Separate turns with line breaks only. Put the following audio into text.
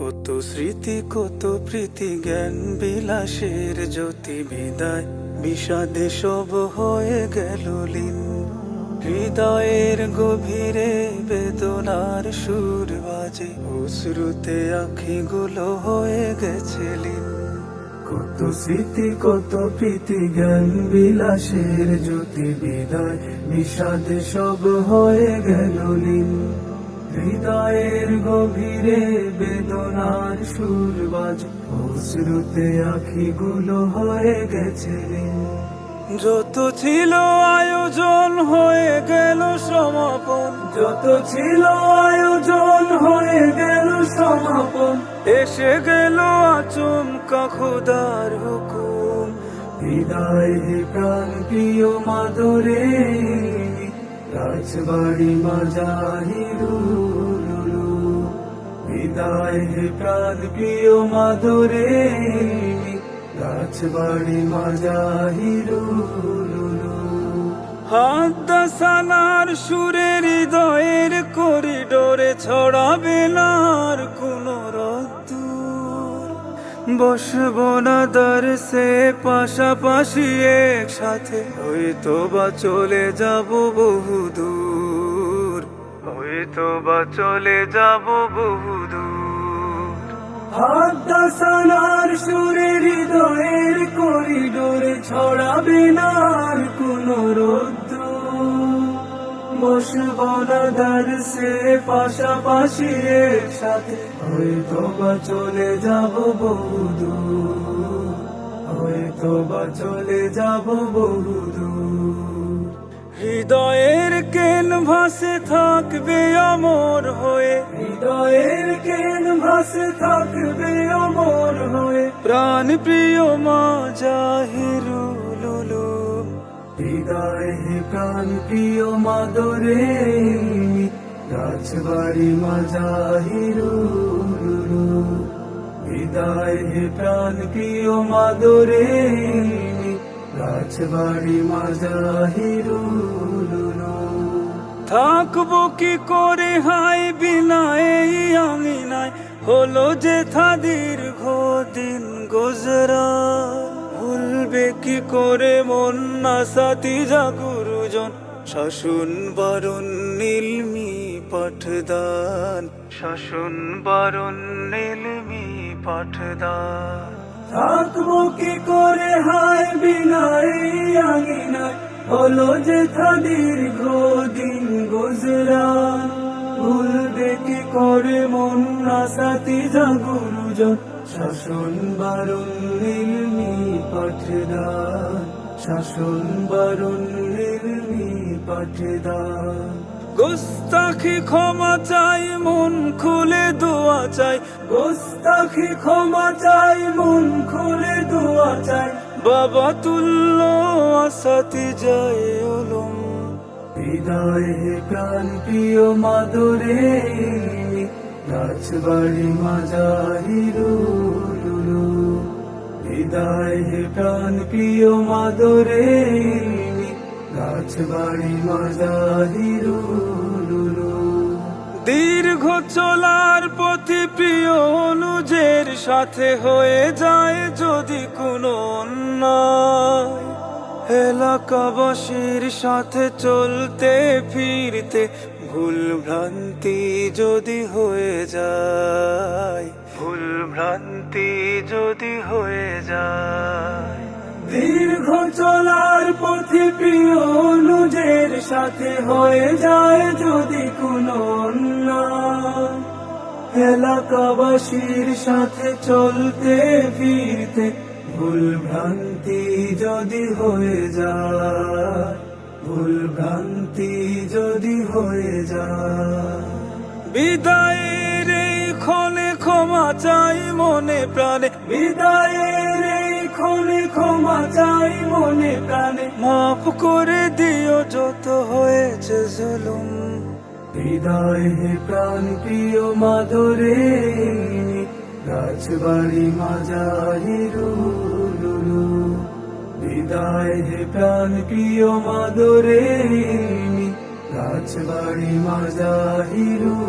কত স্মৃতি, কত প্রীতি জ্ঞান বিলাসের জ্যোতি বিদায়। বিষাদে সব হয়ে গেল লীন। হৃদয়ের গভীরে বেদনার সুর বাজে। অশ্রুতে আখিগুলো হয়ে গেছে লীন। কত স্মৃতি, কত প্রীতি জ্ঞান বিলাসের জ্যোতি বিদায়। বিষাদে সব হয়ে গেল লীন। হৃদয়ের গভীরে বেদনার সুর বাজ অশ্রুতে আখিগুলো হয়ে গেছে। যত ছিল আয়োজন হয়ে গেল সমাপন। যত ছিল আয়োজন হয়ে গেল সমাপন। এসে গেল আচমকা খোদার হুকুম। বিদায় প্রাণ প্রিয় মাদরে। রাজবাড়ি মাজাহিরুলুলু হৃদয় হে প্রাণ প্রিয় মাদরে রাজবাড়ি মাজাহিরুলুলু হাত সানার সুরে হৃদয়ের করিডোরে ছড়াবে না আর কোনো রদ্দুর বসব না দর্শে পাশাপাশি একসাথে হয়তো বা চলে যাব বহু হয়তো বা চলে যাব বহু দূর হাত সানার সুরে হৃদয়ের করিডোরে ছড়াবে না আর কোনো রোদ্দুর বসব দর্শে পাশাপাশি একসাথে। হয়তো বা চলে যাব বহু দূর হয়তো বা চলে যাব বহু দূর হৃদয়ের কেন ভাসে থাকবে অমর হয়ে? হৃদয়ের কেন ভাসে থাকবে অমর হয়ে? প্রাণ প্রিয় মা জাহিরুলুলু। হৃদয় প্রাণ প্রিয় মাদরে রাজবাড়ি মাজাহিরুলুলু হৃদয় হে প্রাণ প্রিয় মাদরে রাজবাড়ি মাজাহিরুলুলু থাকব কি করে? হাই বিনা এই আঙিনায় হলো যে থা দীর্ঘ দিন গোজরা ভুলবে কি করে মন না সাথী যা গুরুজন? শাসন বারণ নীলমি পাঠদান। শাসন বারণ নীলমি পাঠদান। থাকব কি করে? হায় বিনাই আঙিনায় হলো যে দীর্ঘ দিন গুজরান ভুলবে কি করে মন আসাতি যা গুরুজন শাসন বারণ নীলমি পাঠদান শাসন বারণ নীলমি পাঠদান গোস্তাখি ক্ষমা চাই, মন খুলে দোয়া চাই। গোস্তাখি ক্ষমা চাই, মন খুলে দোয়া চাই। বাবা তুল্য আসাতি যায় ওলম হৃদয় হে প্রাণ প্রিয় মাদরে। রাজবাড়ি মাজাহিরুলুলু হৃদয় হে প্রাণ প্রিয় মাদরে। রাজবাড়ি মাজাহিরুলুলু দীর্ঘ চলার পথে প্রিয় অনুজের সাথে হয়ে যায় যদি কোনো এলাকাবাসীর সাথে চলতে, ফিরতে ভুল ভ্রান্তি যদি হয়ে যায়, ভুল ভ্রান্তি যদি হয়ে যায়। দীর্ঘ চলার পথে প্রিয় অনুজের সাথে হয়ে যায় যদি কোনো এলাকাবাসীর সাথে চলতে, ফিরতে ভুল ভ্রান্তি যদি হয়ে যায় ভুল ভ্রান্তি যদি হয়ে যায়। বিদায়ের এই ক্ষণে ক্ষমা চাই মনে প্রাণে। বিদায়ের এই ক্ষণে ক্ষমা চাই মনে প্রাণে। মাফ করে দিও যত হয়েছে জুলুম। হৃদয় প্রাণ প্রিয় মাধুরে রাজবাড়ি মাজাহিরুলুলু বিদায় হে প্রাণ প্রিয় মাধুরে রাজবাড়ি মাজাহিরুলুলু